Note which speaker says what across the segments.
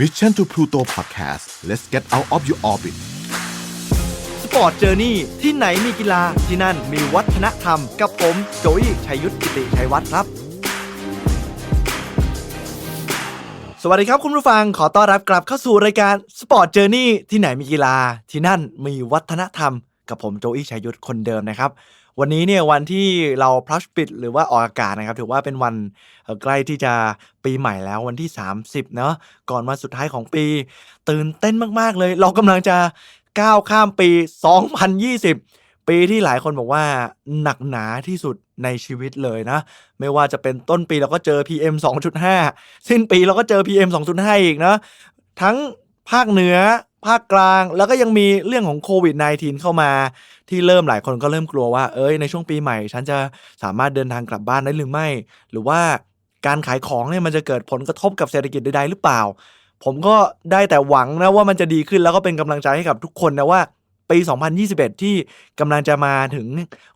Speaker 1: Mission to Pluto Podcast let's get out of your orbit
Speaker 2: สปอร์ตเจอร์นี่ที่ไหนมีกีฬาที่นั่นมีวัฒนธรรม กับผมโจยชัยยุทธกิติชัยวัฒน์ครับ สวัสดีครับคุณผู้ฟังขอต้อนรับกลับเข้าสู่รายการสปอร์ตเจอร์นี่ที่ไหนมีกีฬาที่นั่นมีวัฒนธรรม กับผมโจอี้ชัยยุทธคนเดิมนะครับ วันนี้เนี่ยวันที่เราพลัชปิดหรือว่าออกอากาศนะครับ ถือว่าเป็นวันใกล้ที่จะปีใหม่แล้ววันที่ 30 เนาะก่อนวันสุดท้ายของปี ตื่นเต้นมาก ๆ เลย เรากำลังจะก้าวข้ามปี 2020 ปีที่หลายคนบอกว่าหนักหนาที่สุดในชีวิตเลยนะ ไม่ว่าจะเป็นต้นปีเราก็เจอ PM 2.5 สิ้นปีเราก็เจอ PM 2.5 อีกนะ ทั้งภาคเหนือ ภาคกลาง แล้วก็ยังมีเรื่องของโควิด -19 เข้ามา ที่เริ่มหลายคนก็เริ่มกลัวว่า เอ้ยในช่วงปีใหม่ ฉันจะสามารถเดินทางกลับบ้านได้หรือไม่ หรือว่าการขายของเนี่ยมันจะเกิดผลกระทบกับเศรษฐกิจใดๆหรือเปล่า ผมก็ได้แต่หวังนะว่ามันจะดีขึ้นแล้วก็เป็นกำลังใจให้กับทุกคนนะว่าปี 2021 ที่กำลังจะมาถึง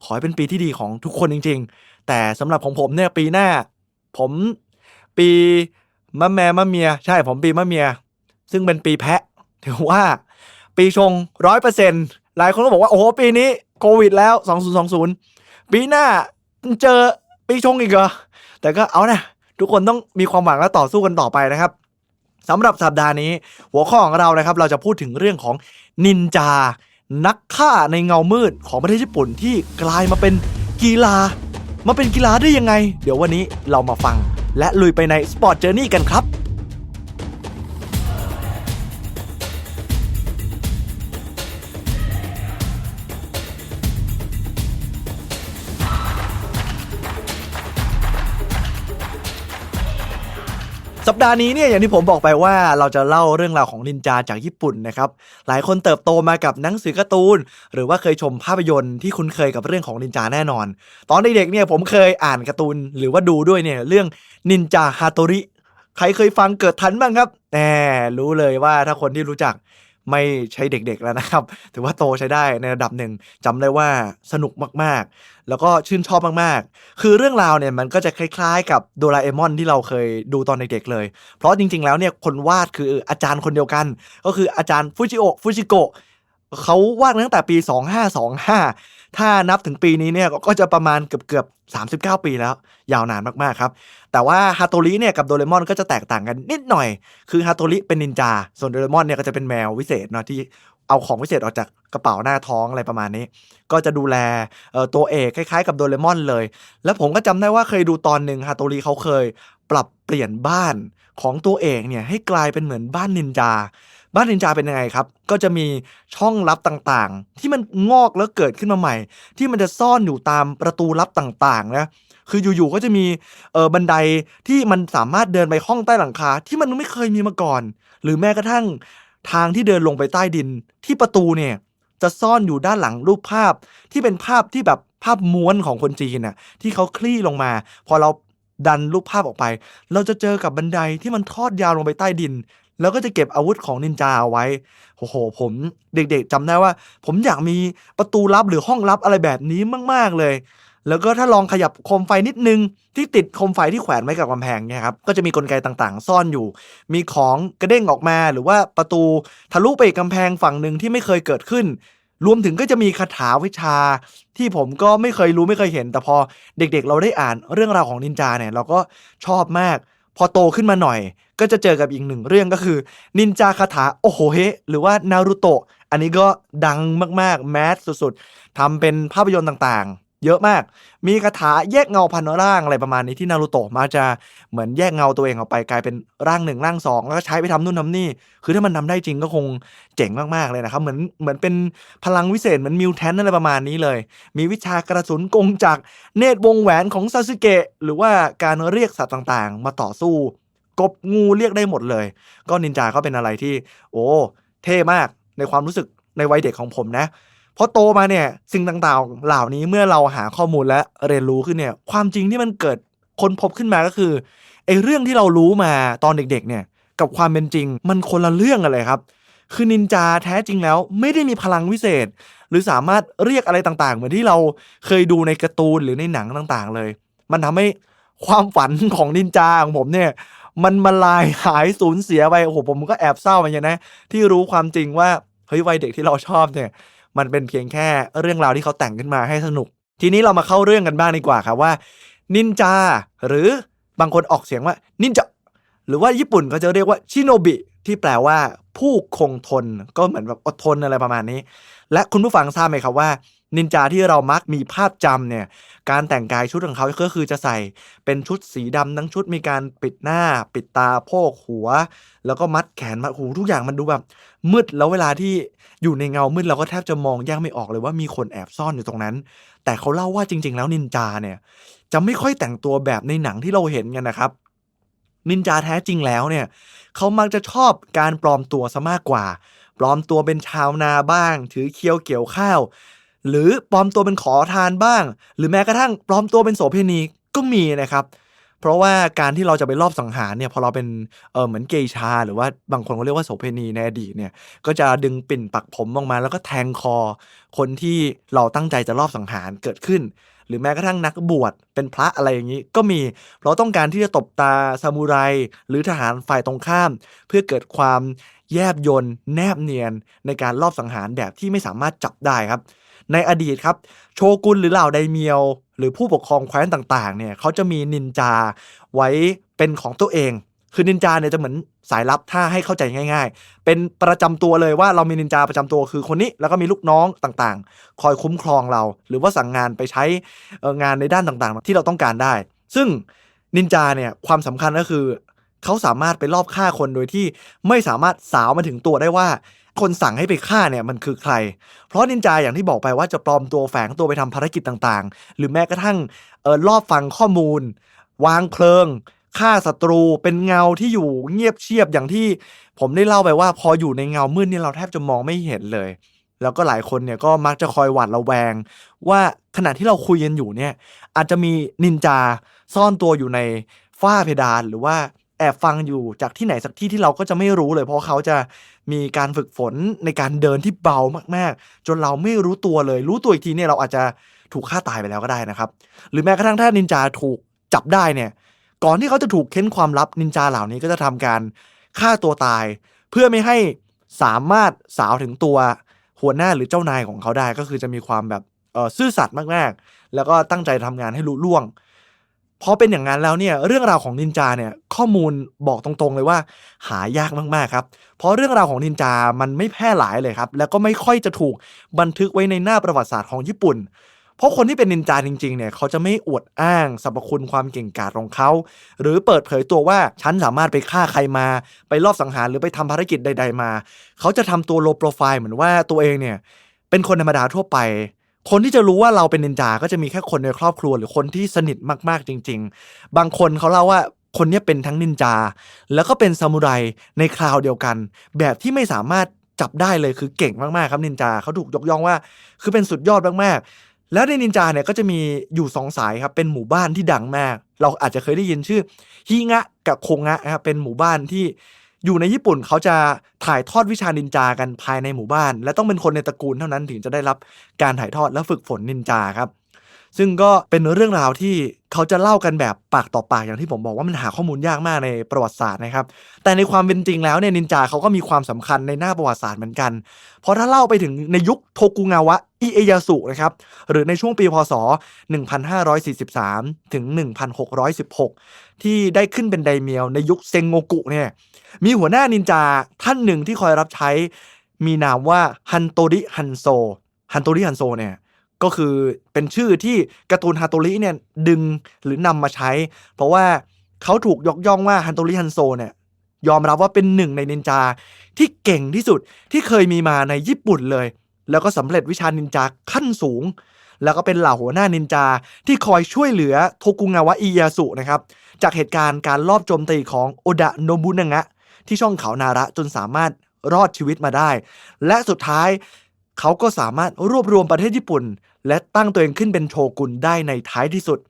Speaker 2: ขอให้เป็นปีที่ดีของทุกคนจริง ๆ แต่สำหรับของผมเนี่ยปีหน้า ผมปีมะแม่มะเมีย ใช่ผมปีมะเมีย ซึ่งเป็นปีแพะ ถือว่าปีชงร้อยเปอร์เซ็นต์หลายคนก็บอกว่าโอ้โหปีนี้โควิดแล้ว 2020 ปีหน้าเจอปีชงอีกเหรอ แต่ก็เอานะทุกคนต้องมีความหวังและต่อสู้กันต่อไปนะครับสำหรับสัปดาห์นี้ หัวข้อของเรานะครับ เราจะพูดถึงเรื่องของนินจา นักฆ่าในเงามืดของประเทศญี่ปุ่นที่กลายมาเป็นกีฬา มาเป็นกีฬาได้ยังไง เดี๋ยววันนี้เรามาฟัง และลุยไปในสปอร์ตเจอร์นี่กันครับ สัปดาห์นี้เนี่ยอย่างที่ผมบอกไปว่าเราจะเล่าเรื่องราวของนินจาจากญี่ปุ่นนะครับหลายคนเติบโตมากับหนังสือการ์ตูน หรือว่าเคยชมภาพยนตร์ที่คุ้นเคยกับเรื่องของนินจาแน่นอน ตอนเด็กๆเนี่ยผมเคยอ่านการ์ตูนหรือว่าดูด้วยเนี่ยเรื่องนินจาฮาโตริใครเคยฟังเกิดทันบ้างครับแน่รู้เลยว่าถ้าคนที่รู้จัก ไม่ใช่เด็กๆแล้วนะครับ ถือว่าโตใช้ได้ในระดับหนึ่งจำได้ว่าสนุกมากๆ แล้วก็ชื่นชอบมากๆ คือเรื่องราวเนี่ยมันก็จะคล้ายๆ กับโดราเอมอนที่เราเคยดูตอนเด็กๆเลย เพราะจริงๆแล้วเนี่ยคนวาดคืออาจารย์คนเดียวกัน ก็คืออาจารย์ฟูจิโอะฟูจิโกะเขาวาดตั้งแต่ปี 2525 ถ้านับถึงปีนี้เนี่ยก็จะประมาณเกือบๆ39 ปีแล้ว ยาวนานมากๆครับ แต่ว่าฮาโตริเนี่ยกับโดเรมอนก็จะแตกต่างกันนิดหน่อย คือฮาโตริเป็นนินจา ส่วนโดเรมอนเนี่ยก็จะเป็นแมววิเศษเนาะที่เอาของวิเศษออกจากกระเป๋าหน้าท้องอะไรประมาณนี้ ก็จะดูแลตัวเอกคล้าย ๆ กับโดเรมอนเลย แล้วผมก็จำได้ว่าเคยดูตอนหนึ่งฮาโตริเขาเคย ปรับเปลี่ยนบ้านของตัวเอกเนี่ยให้กลายเป็นเหมือนบ้านนินจา บ้านนินจาเป็นยังไงครับ ก็จะมีช่องลับต่างๆ ที่มันงอกแล้วเกิดขึ้นมาใหม่ ที่มันจะซ่อนอยู่ตามประตูลับต่างๆนะคืออยู่ๆก็จะมีเออบันไดที่มันสามารถเดินไปห้องใต้หลังคาที่มันไม่เคยมีมาก่อน หรือแม้กระทั่งทางที่เดินลงไปใต้ดิน ที่ประตูเนี่ยจะซ่อนอยู่ด้านหลังรูปภาพที่เป็นภาพที่แบบภาพม้วนของคนจีนน่ะที่เขาคลี่ลงมา พอเราดันรูปภาพออกไป เราจะเจอกับบันไดที่มันทอดยาวลงไปใต้ดิน แล้วก็จะเก็บอาวุธของนินจาเอาไว้ โอ้โห ผมเด็กๆจำได้ว่า ผมอยากมีประตูลับหรือห้องลับอะไรแบบนี้มากๆเลย แล้วก็ถ้าลองขยับโคมไฟนิดนึง ที่ติดโคมไฟที่แขวนไว้กับกำแพงเนี่ยครับ ก็จะมีกลไกต่างๆ ซ่อนอยู่ มีของกระเด้งออกมา หรือว่าประตูทะลุไปกำแพงฝั่งหนึ่งที่ไม่เคยเกิดขึ้น รวมถึงก็จะมีคาถาวิชา ที่ผมก็ไม่เคยรู้ไม่เคยเห็น แต่พอเด็กๆ เราได้อ่านเรื่องราวของนินจาเนี่ย เราก็ชอบมาก พอโตขึ้นมาหน่อย ก็จะเจอกับอีกหนึ่งเรื่องก็คือ นินจาคาถาโอโหเฮหรือว่านารูโตะอันนี้ก็ดังมากๆ แมสสุดๆทำเป็นภาพยนตร์ต่างๆ เยอะมาก มีคาถาแยกเงาพันร่างอะไรประมาณนี้ที่นารูโตะมาจะเหมือนแยกเงาตัวเองออกไปกลายเป็นร่างหนึ่งร่างสองแล้วก็ใช้ไปทำนู่นทำนี่ คือถ้ามันทำได้จริงก็คงเจ๋งมากๆเลยนะครับ เหมือนเหมือนเป็นพลังวิเศษเหมือนมิวแทนอะไรประมาณนี้เลย มีวิชากระสุนกงจากเนตรวงแหวนของซาสึเกะหรือว่าการเรียกสัตว์ต่างๆ มาต่อสู้ กบงูเรียกได้หมดเลย ก็นินจาก็เป็นอะไรที่ โอ้ เท่มากในความรู้สึกในวัยเด็กของผมนะ พอโตมาเนี่ยสิ่งต่างๆ เหล่านี้เมื่อเราหาข้อมูลและเรียนรู้ขึ้นเนี่ย ความจริงที่มันเกิดค้นพบขึ้นมาก็คือไอ้เรื่องที่เรารู้มาตอนเด็กๆเนี่ยกับความเป็นจริง มันคนละเรื่องกันเลยครับ คือนินจาแท้จริงแล้วไม่ได้มีพลังวิเศษ หรือสามารถเรียกอะไรต่างๆ เหมือนที่เราเคยดูในการ์ตูนหรือในหนังต่างๆ เลย มันทำให้ความฝันของนินจาของผมเนี่ยมันมาลายหายสูญเสียไปโอ้โหผมก็แอบเศร้าเหมือนกันนะที่รู้ความจริงว่าเฮ้ยวัยเด็กที่เราชอบเนี่ย มันเป็นเพียงแค่เรื่องราวที่เขาแต่งขึ้นมาให้สนุก ทีนี้เรามาเข้าเรื่องกันบ้างดีกว่าครับว่า นินจา หรือบางคนออกเสียงว่านินจาหรือว่าญี่ปุ่นก็จะเรียกว่าชิโนบิที่แปลว่าผู้คงทนก็เหมือนแบบอดทนอะไรประมาณนี้ และคุณผู้ฟังทราบไหมครับว่า นินจาที่เรามักมีภาพจำเนี่ยการแต่งกายชุดของเขาก็คือจะใส่เป็นชุดสีดำทั้งชุดมีการปิดหน้า ปิดตาโพกหัว แล้วก็มัดแขนมัดหูทุกอย่างมันดูแบบมืดแล้วเวลาที่อยู่ในเงามืดเราก็แทบจะมองแยกไม่ออกเลยว่ามีคนแอบซ่อนอยู่ตรงนั้น แต่เขาเล่าว่าจริง ๆ แล้วนินจาเนี่ยจะไม่ค่อยแต่งตัวแบบในหนังที่เราเห็นกันนะครับนินจาแท้จริงแล้วเนี่ยเขามักจะชอบการปลอมตัวซะมากกว่า ปลอมตัวเป็นชาวนาบ้าง ถือเคียวเกี่ยวข้าว หรือปลอมตัวเป็นขอทานบ้าง หรือแม้กระทั่งปลอมตัวเป็นโสเภณีก็มีนะครับ เพราะว่าการที่เราจะไปรอบสังหารเนี่ยพอเราเป็นเออเหมือนเกย์ชา หรือว่าบางคนเขาเรียกว่าโสเภณีในอดีตเนี่ยก็จะดึงปิ่นปักผมออกมา แล้วก็แทงคอ คนที่เราตั้งใจจะรอบสังหารเกิดขึ้น หรือแม้กระทั่งนักบวชเป็นพระอะไรอย่างนี้ก็มีเพราะต้องการที่จะตบตาซามูไร หรือทหารฝ่ายตรงข้าม เพื่อเกิดความแยบยนแนบเนียนในการลอบสังหารแบบที่ไม่สามารถจับได้ครับ ในอดีตครับ โชกุนหรือเหล่าไดเมียว หรือผู้ปกครองแคว้นต่างๆเนี่ยเขาจะมีนินจาไว้เป็นของตัวเอง คือนินจาเนี่ยจะเหมือนสายลับถ้าให้เข้าใจง่าย ๆ เป็นประจำตัวเลยว่าเรามีนินจาประจำตัวคือคนนี้แล้วก็มีลูกน้องต่างๆ คอยคุ้มครองเรา หรือว่าสั่งงานไปใช้งานในด้านต่างๆ ที่เราต้องการได้ ซึ่งนินจาเนี่ยความสำคัญก็คือเขาสามารถไปลอบฆ่าคนโดยที่ไม่สามารถสาวมาถึงตัวได้ว่า คนสั่งให้ไปฆ่าเนี่ยมันคือใคร เพราะนินจาอย่างที่บอกไปว่าจะปลอมตัวแฝงตัวไปทำภารกิจต่างๆ หรือแม้กระทั่งเออลอบฟังข้อมูล วางเพลิงฆ่าศัตรูเป็นเงาที่อยู่เงียบเชียบอย่างที่ผมได้เล่าไปว่า พออยู่ในเงามืดเนี่ยเราแทบจะมองไม่เห็นเลย แล้วก็หลายคนเนี่ยก็มักจะคอยหวาดระแวง ว่าขณะที่เราคุยกันอยู่เนี่ยอาจจะมีนินจาซ่อนตัวอยู่ในฝ้าเพดานหรือว่า แอบฟังอยู่จากที่ไหนสักที่ที่เราก็จะไม่รู้เลย เพราะเขาจะมีการฝึกฝนในการเดินที่เบามากๆ จนเราไม่รู้ตัวเลย รู้ตัวอีกทีเนี่ยเราอาจจะถูกฆ่าตายไปแล้วก็ได้นะครับ หรือแม้กระทั่งถ้านินจาถูกจับได้เนี่ยก่อนที่เขาจะถูกเค้นความลับนินจาเหล่านี้ก็จะทำการฆ่าตัวตาย เพื่อไม่ให้สามารถสาวถึงตัวหัวหน้าหรือเจ้านายของเขาได้ก็คือจะมีความแบบเออซื่อสัตย์มากๆ แล้วก็ตั้งใจทำงานให้ลุล่วง พอเป็นอย่างนั้นแล้วเนี่ยเรื่องราวของนินจาเนี่ยข้อมูลบอกตรงๆเลยว่า หายากมากๆครับ เพราะเรื่องราวของนินจามันไม่แพร่หลายเลยครับ แล้วก็ไม่ค่อยจะถูกบันทึกไว้ในหน้าประวัติศาสตร์ของญี่ปุ่น เพราะคนที่เป็นนินจาจริงๆเนี่ยเขาจะไม่อวดอ้างสรรพคุณความเก่งกาจของเขา หรือเปิดเผยตัวว่าฉันสามารถไปฆ่าใครมา ไปลอบสังหารหรือไปทำภารกิจใด ๆมา เขาจะทำตัวโลโปรไฟล์เหมือนว่าตัวเองเนี่ยเป็นคนธรรมดาทั่วไป คนที่จะรู้ว่าเราเป็นนินจาก็จะมีแค่คนในครอบครัว หรือคนที่สนิทมากๆจริง ๆ บางคนเขาเล่าว่าคนนี้เป็นทั้งนินจา แล้วก็เป็นซามูไรในคราวเดียวกัน แบบที่ไม่สามารถจับได้เลยคือเก่งมากๆครับนินจาเขาถูกยกย่องว่า คือเป็นสุดยอดมากๆ แล้วในนินจาเนี่ยก็จะมีอยู่สองสายครับเป็นหมู่บ้านที่ดังมาก เราอาจจะเคยได้ยินชื่อฮิงะกับโคงะนะครับเป็นหมู่บ้านที่ อยู่ในญี่ปุ่นเขาจะถ่ายทอดวิชานินจากันภายในหมู่บ้าน และต้องเป็นคนในตระกูลเท่านั้นถึงจะได้รับการถ่ายทอดและฝึกฝนนินจาครับ ซึ่งก็เป็นเรื่องราวที่เขาจะเล่ากันแบบปากต่อปากอย่างที่ผมบอกว่ามันหาข้อมูลยากมากในประวัติศาสตร์นะครับ แต่ในความเป็นจริงแล้วเนี่ยนินจาเขาก็มีความสำคัญในหน้าประวัติศาสตร์เหมือนกัน เพราะถ้าเล่าไปถึงในยุคโทกุงาวะอิเอยาสุนะครับหรือในช่วงปีพศ 1543 ถึง 1616 ที่ได้ขึ้นเป็นไดเมียวในยุคเซงโงกุเนี่ยมีหัวหน้านินจาท่านหนึ่งที่คอยรับใช้มีนามว่าฮันโตริฮันโซฮันโตริฮันโซเนี่ย ก็คือเป็นชื่อที่การ์ตูนฮาโตริเนี่ยดึงหรือนำมาใช้ เพราะว่าเขาถูกยกย่องว่าฮันโตริฮันโซเนี่ยยอมรับว่าเป็นหนึ่งในนินจาที่เก่งที่สุดที่เคยมีมาในญี่ปุ่นเลย แล้วก็สำเร็จวิชานินจาขั้นสูง แล้วก็เป็นเหล่าหัวหน้านินจาที่คอยช่วยเหลือโทกุงาวะอิยาสุนะครับจากเหตุการณ์การลอบโจมตีของโอดะโนบุนางะที่ช่องเขานาระจนสามารถรอดชีวิตมาได้ และสุดท้าย เขาก็สามารถรวบรวมประเทศญี่ปุ่น และตั้งตัวเองขึ้นเป็นโชกุนได้ในท้ายที่สุด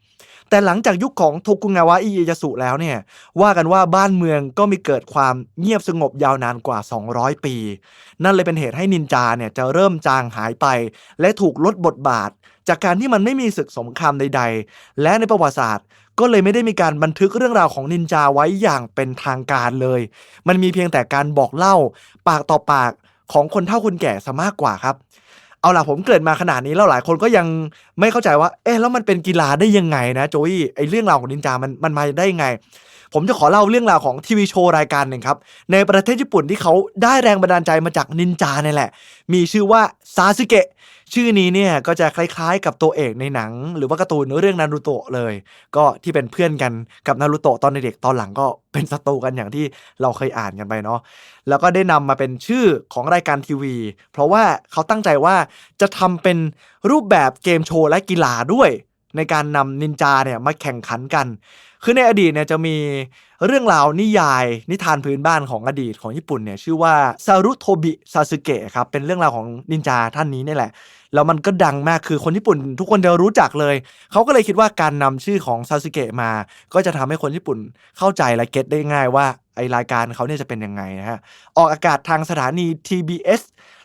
Speaker 2: แต่หลังจากยุคของโทกุงาวะอิเยสุแล้วเนี่ย ว่ากันว่าบ้านเมืองก็มีเกิดความเงียบสงบยาวนานกว่า 200 ปี นั่นเลยเป็นเหตุให้นินจาเนี่ยจะเริ่มจางหายไป และถูกลดบทบาท จากการที่มันไม่มีศึกสงครามใด ๆ และในประวัติศาสตร์ก็เลยไม่ได้มีการบันทึกเรื่องราวของนินจาไว้อย่างเป็นทางการเลย มันมีเพียงแต่การบอกเล่า ปากต่อปาก ของคนเฒ่าคนแก่ซะมากกว่าครับ เอาล่ะผมเกิดมาขนาดนี้แล้วหลายคนก็ยังไม่เข้าใจว่า เอ๊ะแล้วมันเป็นกีฬาได้ยังไงนะโจยไอเรื่องราวของนินจามันมันมาได้ยังไง ผมจะขอเล่าเรื่องราวของทีวีโชว์รายการหนึ่งครับ ในประเทศญี่ปุ่นที่เขาได้แรงบันดาลใจมาจากนินจาเนี่ยแหละ มีชื่อว่าซาสึเกะ ชื่อนี้เนี่ยก็จะคล้ายๆ กับตัวเอกในหนัง หรือว่าการ์ตูนเรื่องนารูโตะเลย ก็ที่เป็นเพื่อนกันกับนารูโตะตอนเด็กๆตอนหลังก็เป็นศัตรูกันอย่างที่เราเคยอ่านกันไปเนาะแล้วก็ได้นำมาเป็นชื่อของรายการทีวี เพราะว่าเขาตั้งใจว่าจะทำเป็นรูปแบบเกมโชว์และกีฬาด้วย ในการนำนินจาเนี่ยมาแข่งขันกัน คือในอดีตเนี่ยจะมีเรื่องราวนิยายนิทานพื้นบ้านของอดีตของญี่ปุ่นเนี่ยชื่อว่าซารุโทบิซาสึเกะครับเป็นเรื่องราวของนินจาท่านนี้นี่แหละ แล้วมันก็ดังมากคือคนญี่ปุ่นทุกคนจะรู้จักเลย เขาก็เลยคิดว่าการนำชื่อของซาสึเกะมา ก็จะทำให้คนญี่ปุ่นเข้าใจและเก็ตได้ง่ายว่าไอรายการเขาเนี่ยจะเป็นยังไงนะฮะ ออกอากาศทางสถานี TBS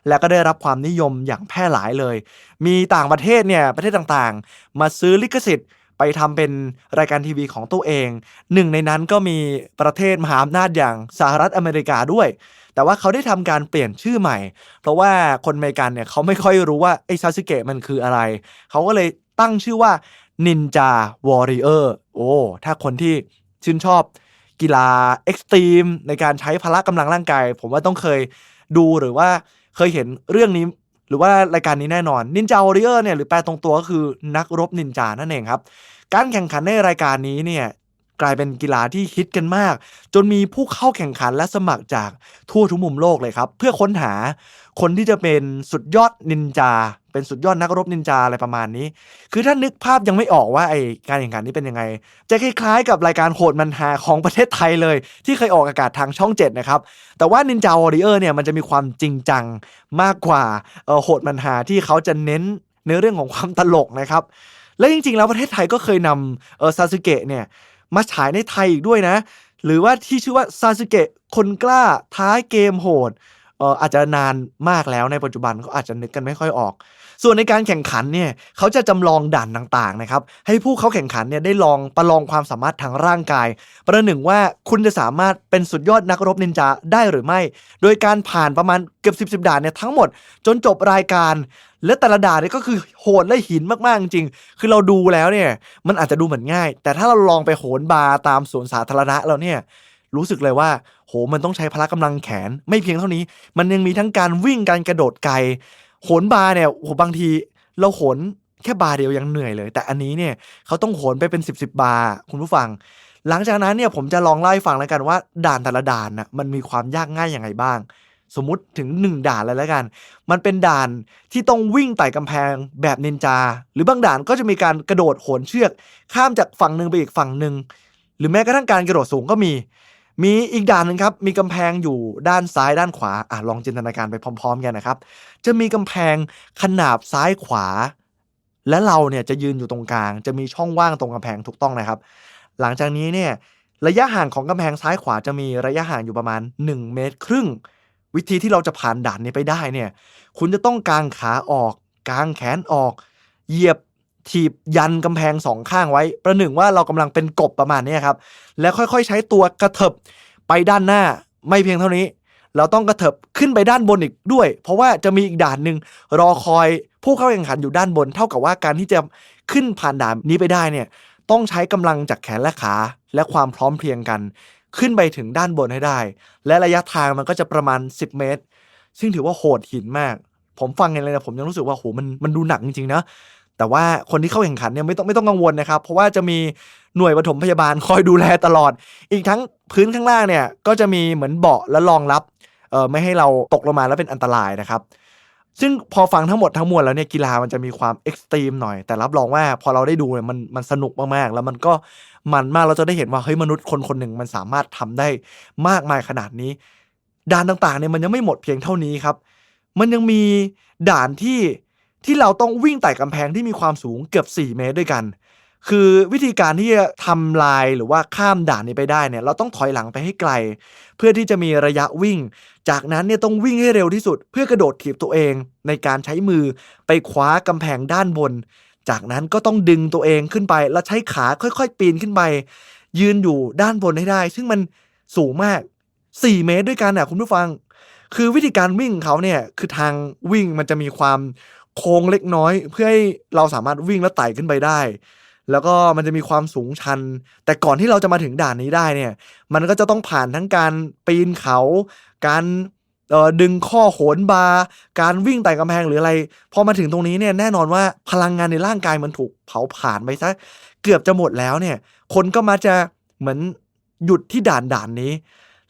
Speaker 2: แล้วก็ได้รับความนิยมอย่างแพร่หลายเลย มีต่างประเทศเนี่ยประเทศต่างๆ มาซื้อลิขสิทธิ์ ไปทำเป็นรายการทีวีของตัวเอง หนึ่งในนั้นก็มีประเทศมหาอำนาจอย่างสหรัฐอเมริกาด้วย แต่ว่าเขาได้ทำการเปลี่ยนชื่อใหม่ เพราะว่าคนอเมริกันเนี่ยเขาไม่ค่อยรู้ว่าไอ้ซาสึเกะมันคืออะไร เขาก็เลยตั้งชื่อว่า Ninja Warrior โอ้ถ้าคนที่ชื่นชอบกีฬาเอ็กซ์ตรีมในการใช้พละกำลังร่างกาย ผมว่าต้องเคยดูหรือว่าเคยเห็นเรื่องนี้ หรือว่ารายการนี้แน่นอนนินจาโอริเออร์เนี่ยหรือแปลตรงตัวก็คือนักรบนินจานั่นเองครับ การแข่งขันในรายการนี้เนี่ยกลายเป็นกีฬาที่ฮิตกันมาก จนมีผู้เข้าแข่งขันและสมัครจากทั่วทุกมุมโลกเลยครับ เพื่อค้นหาคนที่จะเป็นสุดยอดนินจา เป็นสุดยอดนักรบนินจาอะไรประมาณนี้ คือถ้านึกภาพยังไม่ออกว่าไอการแข่งขันนี้เป็นยังไง จะคล้ายๆ กับรายการโหดมันหาของประเทศไทยเลย ที่เคยออกอากาศทางช่อง 7 นะครับ แต่ว่า Ninja Warrior เนี่ยมันจะมีความจริงจังมากกว่าโหดมันหาที่เขาจะเน้นในเรื่องของความตลกนะครับ และจริงๆ แล้วประเทศไทยก็เคยนำซาสึเกะเนี่ยมาฉายในไทยอีกด้วยนะ หรือว่าที่ชื่อว่าซาสึเกะคนกล้าท้ายเกมโหดเอออาจจะนานมากแล้วในปัจจุบันก็อาจจะนึกกันไม่ค่อยออก ส่วนในการแข่งขันเนี่ยเขาจะจำลองด่านต่างๆนะครับให้ผู้เขาแข่งขันเนี่ยได้ลองประลองความสามารถทางร่างกาย ประหนึ่งว่าคุณจะสามารถเป็นสุดยอดนักรบนินจาได้หรือไม่ โดยการผ่านประมาณเกือบสิบสิบด่านเนี่ยทั้งหมดจนจบรายการ และแต่ละด่านเนี่ยก็คือโหดและหินมากๆจริง คือเราดูแล้วเนี่ยมันอาจจะดูเหมือนง่าย แต่ถ้าเราลองไปโหนบาร์ตามสวนสาธารณะแล้วเนี่ยรู้สึกเลยว่า โหมันต้องใช้พละกำลังแขน ไม่เพียงเท่านี้ มันยังมีทั้งการวิ่งการกระโดดไกล โหนบาร์เนี่ยโหบางทีเราโหนแค่บาร์เดียวยังเหนื่อยเลย แต่อันนี้เนี่ยเขาต้องโหนไปเป็นสิบสิบบาร์คุณผู้ฟัง หลังจากนั้นเนี่ยผมจะลองเล่าให้ฟังแล้วกันว่า ด่านแต่ละด่านน่ะมันมีความยากง่ายอย่างไรบ้าง สมมุติถึงหนึ่งด่านเลยแล้วกัน มันเป็นด่านที่ต้องวิ่งไต่กำแพงแบบนินจา หรือบางด่านก็จะมีการกระโดดโหนเชือก ข้ามจากฝั่งหนึ่งไปอีกฝั่งหนึ่งหรือแม้กระทั่งการกระโดดสูงก็มี มีอีกด่านหนึ่งครับ มีกำแพงอยู่ด้านซ้ายด้านขวาอะลองจินตนาการไปพร้อม ๆ กันนะครับ จะมีกำแพงขนาบซ้ายขวา และเราเนี่ยจะยืนอยู่ตรงกลาง จะมีช่องว่างตรงกำแพงถูกต้องนะครับ หลังจากนี้เนี่ยระยะห่างของกำแพงซ้ายขวาจะมีระยะห่างอยู่ประมาณ 1 เมตรครึ่ง วิธีที่เราจะผ่านด่านนี้ไปได้เนี่ย คุณจะต้องกางขาออก กางแขนออก เหยียบ ถีบยันกำแพงสองข้างไว้ ประหนึ่งว่าเรากำลังเป็นกบประมาณนี้ครับ แล้วค่อยๆใช้ตัวกระเถิบไปด้านหน้าไม่เพียงเท่านี้ เราต้องกระเถิบขึ้นไปด้านบนอีกด้วย เพราะว่าจะมีอีกด่านหนึ่งรอคอยผู้เข้าแข่งขันอยู่ด้านบน เท่ากับว่าการที่จะขึ้นผ่านด่านนี้ไปได้เนี่ยต้องใช้กำลังจากแขนและขา และความพร้อมเพรียงกัน ขึ้นไปถึงด้านบนให้ได้ และระยะทางมันก็จะประมาณ 10 เมตร ซึ่งถือว่าโหดหินมาก ผมฟังองเลยนะผมยังรู้สึกว่าโหมันมันดูหนักจริงๆนะ แต่ว่าคนที่เข้าแข่งขันเนี่ยไม่ต้องไม่ต้องกังวลนะครับ เพราะว่าจะมีหน่วยปฐมพยาบาลคอยดูแลตลอด อีกทั้งพื้นข้างล่างเนี่ยก็จะมีเหมือนเบาะและรองรับเออไม่ให้เราตกลงมาแล้วเป็นอันตรายนะครับ ซึ่งพอฟังทั้งหมดทั้งมวลแล้วเนี่ยกีฬามันจะมีความเอ็กซ์ตรีมหน่อย แต่รับรองว่าพอเราได้ดูเนี่ยมันมันสนุกมากๆ แล้วมันก็มันมากเราจะได้เห็นว่าเฮ้ยมนุษย์คนคนหนึ่งมันสามารถทำได้มากมายขนาดนี้ ด่านต่างๆเนี่ยมันยังไม่หมดเพียงเท่านี้ครับ มันยังมีด่านที่ ที่เราต้องวิ่งไต่กำแพงที่มีความสูงเกือบ 4 เมตรด้วยกัน คือวิธีการที่จะทำลายหรือว่าข้ามด่านนี้ไปได้เนี่ยเราต้องถอยหลังไปให้ไกล เพื่อที่จะมีระยะวิ่ง จากนั้นเนี่ยต้องวิ่งให้เร็วที่สุด เพื่อกระโดดถีบตัวเอง ในการใช้มือไปคว้ากำแพงด้านบน จากนั้นก็ต้องดึงตัวเองขึ้นไป แล้วใช้ขาค่อยๆ ปีนขึ้นไป ยืนอยู่ด้านบนให้ได้ ซึ่งมันสูงมาก 4 เมตรด้วยกันอะคุณผู้ฟัง คือวิธีการวิ่งเขาเนี่ยคือทางวิ่งมันจะมีความ โค้งเล็กน้อย เพื่อให้เราสามารถวิ่งและไต่ขึ้นไปได้ แล้วก็มันจะมีความสูงชัน แต่ก่อนที่เราจะมาถึงด่านนี้ได้เนี่ย มันก็จะต้องผ่านทั้งการปีนเขา การเออดึงข้อโหนบาร์การวิ่งไต่กำแพงหรืออะไร พอมาถึงตรงนี้เนี่ยแน่นอนว่าพลังงานในร่างกายมันถูกเผาผลาญไปซะเกือบจะหมดแล้วเนี่ย คนก็มาจะเหมือนหยุดที่ด่านด่านนี้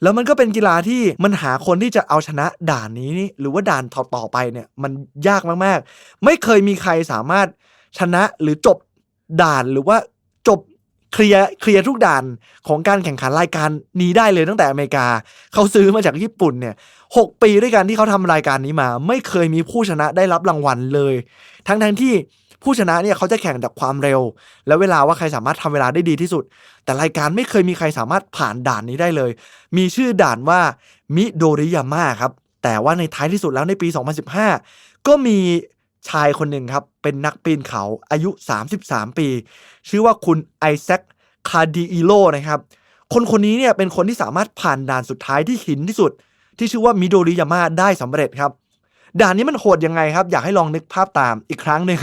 Speaker 2: แล้วมันก็เป็นกีฬาที่มันหาคนที่จะเอาชนะด่านนี้นี่หรือว่าด่านต่อๆไปเนี่ยมันยากมากๆ ไม่เคยมีใครสามารถชนะหรือจบด่านหรือว่าจบเคลียร์เคลียร์ทุกด่านของการแข่งขันรายการนี้ได้เลยตั้งแต่อเมริกา เขาซื้อมาจากญี่ปุ่นเนี่ยหกปีด้วยกันที่เขาทำรายการนี้มา ไม่เคยมีผู้ชนะได้รับรางวัลเลย ทั้งทั้งที่ ผู้ชนะเนี่ยเขาจะแข่งจากความเร็ว และเวลาว่าใครสามารถทำเวลาได้ดีที่สุด แต่รายการไม่เคยมีใครสามารถผ่านด่านนี้ได้เลย มีชื่อด่านว่ามิโดริยาม่าครับแต่ว่าในท้ายที่สุดแล้วในปี 2015 ก็มีชายคนหนึ่งครับ เป็นนักปีนเขาอายุ 33 ปี ชื่อว่าคุณไอแซคคาดิอิโลนะครับ คนคนนี้เนี่ยเป็นคนที่สามารถผ่านด่านสุดท้ายที่หินที่สุด ที่ชื่อว่ามิโดริยาม่าได้สำเร็จครับ ด่านนี้มันโหดยังไงครับ อยากให้ลองนึกภาพตามอีกครั้งหนึ่ง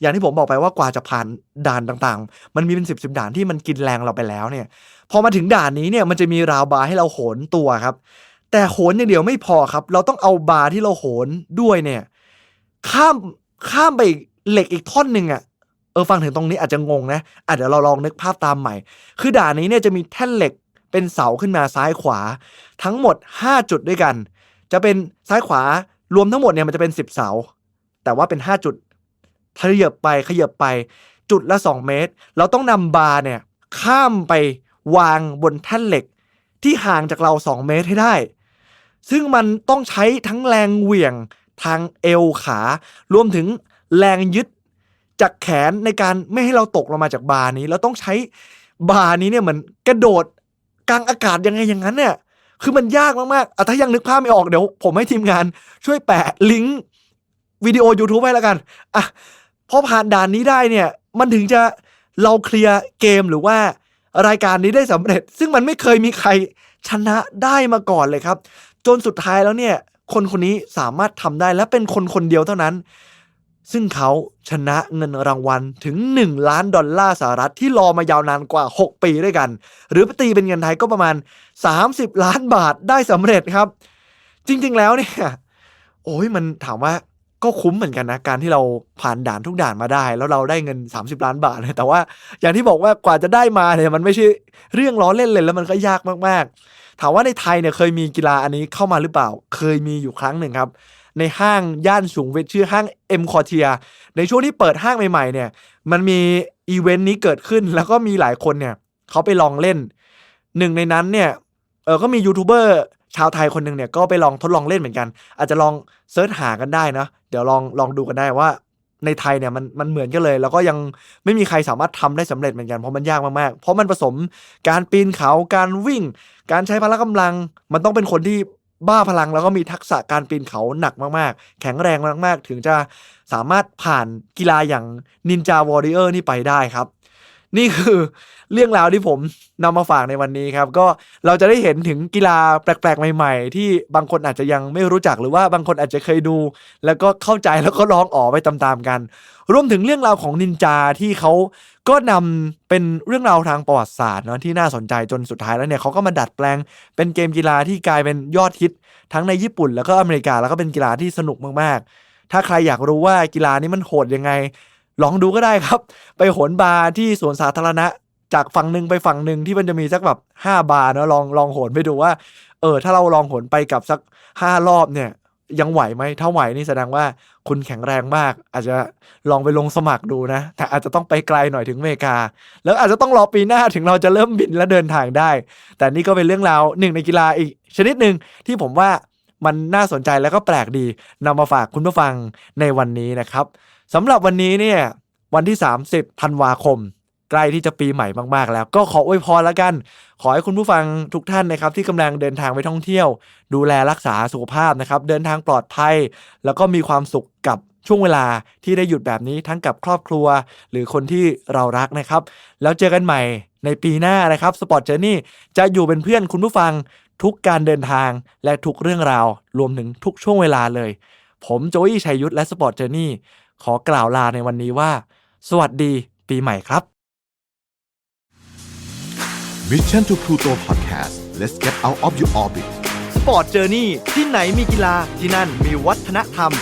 Speaker 2: อย่างที่ผมบอกไปว่ากว่าจะผ่านด่านต่างๆ มันมีเป็นสิบสิบด่านที่มันกินแรงเราไปแล้วเนี่ย พอมาถึงด่านนี้เนี่ยมันจะมีราวบาร์ให้เราโหนตัวครับ แต่โหนอย่างเดียวไม่พอครับ เราต้องเอาบาร์ที่เราโหนด้วยเนี่ย ข้ามข้ามไปเหล็กอีกท่อนหนึ่งอะ่ะเออฟังถึงตรงนี้อาจจะงงนะอะเดี๋ยวเราลองนึกภาพตามใหม่ คือด่านนี้เนี่ยจะมีแท่นเหล็กเป็นเสาขึ้นมาซ้ายขวา ทั้งหมด 5 จุดด้วยกัน จะเป็นซ้ายขวารวมทั้งหมดเนี่ยมันจะเป็น 10 เสา แต่ว่าเป็น 5 จุด ขยับไปขยับไป จุดละ 2 เมตร เราต้องนำบาร์เนี่ยข้ามไปวางบนแท่นเหล็ก ที่ห่างจากเรา 2 เมตรให้ได้ ซึ่งมันต้องใช้ทั้งแรงเหวี่ยงทางเอวขารวมถึงแรงยึดจากแขนในการไม่ให้เราตกลงมาจากบาร์นี้แล้วต้องใช้บาร์นี้เนี่ยเหมือนกระโดดกลางอากาศยังไงอย่างนั้นเนี่ยคือมันยากมากๆอะถ้ายังนึกภาพไม่ออกเดี๋ยว ผมให้ทีมงานช่วยแปะลิงก์วิดีโอ YouTube ให้แล้วกันอะ พอผ่านด่านนี้ได้เนี่ย มันถึงจะเราเคลียร์เกมหรือว่ารายการนี้ได้สำเร็จ ซึ่งมันไม่เคยมีใครชนะได้มาก่อนเลยครับ จนสุดท้ายแล้วเนี่ย คนคนนี้สามารถทำได้และเป็นคนคนเดียวเท่านั้น ซึ่งเขาชนะเงินรางวัลถึง 1 ล้านดอลลาร์สหรัฐที่รอมายาวนานกว่า 6 ปีด้วยกัน หรือตีเป็นเงินไทยก็ประมาณ 30 ล้านบาทได้สำเร็จครับ จริง ๆ แล้วเนี่ย โอ้ยมันถามว่า ก็คุ้มเหมือนกันนะการที่เราผ่านด่านทุกด่านมาได้ แล้วเราได้เงิน 30 ล้านบาทเลยแต่ว่าอย่างที่บอกว่ากว่าจะได้มาเนี่ยมันไม่ใช่เรื่องล้อเล่นเลยแล้วมันก็ยากมากๆ ถามว่าในไทยเนี่ยเคยมีกีฬาอันนี้เข้ามาหรือเปล่า เคยมีอยู่ครั้งหนึ่งครับ ในห้างย่านสูงเวทชื่อห้างเอ็มคอเทียในช่วงที่เปิดห้างใหม่ๆเนี่ยมันมีอีเวนต์นี้เกิดขึ้นแล้วก็มีหลายคนเนี่ยเขาไปลองเล่นหนึ่งในนั้นเนี่ยเออก็มียูทูบเบอร์ ชาวไทยคนหนึ่งเนี่ยก็ไปลองทดลองเล่นเหมือนกัน อาจจะลองเซิร์ชหากันได้นะ เดี๋ยวลองลองดูกันได้ว่าในไทยเนี่ยมันมันเหมือนกันเลย แล้วก็ยังไม่มีใครสามารถทำได้สำเร็จเหมือนกันเพราะมันยากมากๆ เพราะมันผสมการปีนเขาการวิ่ง การใช้พละกำลัง มันต้องเป็นคนที่บ้าพลังแล้วก็มีทักษะการปีนเขาหนักมากๆ แข็งแรงมากๆ ถึงจะสามารถผ่านกีฬาอย่างนินจาวอริเออร์นี่ไปได้ครับ นี่คือเรื่องราวที่ผมนำมาฝากในวันนี้ครับ ก็เราจะได้เห็นถึงกีฬาแปลกๆ ใหม่ ๆ ที่บางคนอาจจะยังไม่รู้จักหรือว่าบางคนอาจจะเคยดู แล้วก็เข้าใจแล้วก็ร้องอ๋อไปตามๆกัน รวมถึงเรื่องราวของนินจาที่เขาก็นำเป็นเรื่องราวทางประวัติศาสตร์เนาะที่น่าสนใจจนสุดท้ายแล้วเนี่ยเขาก็มาดัดแปลง เป็นเกมกีฬาที่กลายเป็นยอดฮิต ทั้งในญี่ปุ่น แล้วก็อเมริกาแล้วก็เป็นกีฬาที่สนุกมากๆ ถ้าใครอยากรู้ว่ากีฬานี้มันโหดยังไง ลองดูก็ได้ครับ ไปโหนบาร์ที่สวนสาธารณะ จากฝั่งหนึ่งไปฝั่งหนึ่งที่มันจะมีสักแบบห้าบาร์เนาะลองลองโหนไปดูว่า เออ ถ้าเราลองโหนไปกับสักห้ารอบเนี่ย ยังไหวไหมถ้าไหวนี่แสดงว่าคุณแข็งแรงมาก อาจจะลองไปลงสมัครดูนะ แต่อาจจะต้องไปไกลหน่อยถึงอเมริกา แล้วอาจจะต้องรอปีหน้าถึงเราจะเริ่มบินและเดินทางได้ แต่นี่ก็เป็นเรื่องราวหนึ่งในกีฬาอีก ชนิดหนึ่งที่ผมว่ามันน่าสนใจแล้วก็แปลกดีนำมาฝากคุณผู้ฟังในวันนี้นะครับ สำหรับวันนี้เนี่ยวันที่ 30ธันวาคม ใกล้ที่จะปีใหม่มากๆ แล้ว ก็ขออวยพรแล้วกัน ขอให้คุณผู้ฟังทุกท่านนะครับที่กำลังเดินทางไปท่องเที่ยว ดูแลรักษาสุขภาพนะครับ เดินทางปลอดภัย แล้วก็มีความสุขกับช่วงเวลาที่ได้หยุดแบบนี้ทั้งกับครอบครัว หรือคนที่เรารักนะครับ แล้วเจอกันใหม่ในปีหน้านะครับสปอร์ตเจอร์นี่จะอยู่เป็นเพื่อนคุณผู้ฟังทุกการเดินทางและทุกเรื่องราว รวมถึงทุกช่วงเวลาเลย ผมโจอี้ชัยยุทธและสปอร์ตเจอร์นี่ ขอกล่าวลาในวันนี้ว่า สวัสดีปีใหม่ครับ
Speaker 1: Mission to Pluto Podcast let's get out of your orbit
Speaker 2: สปอร์ตเจอร์นี่ที่ไหนมีกีฬาที่นั่นมีวัฒนธรรม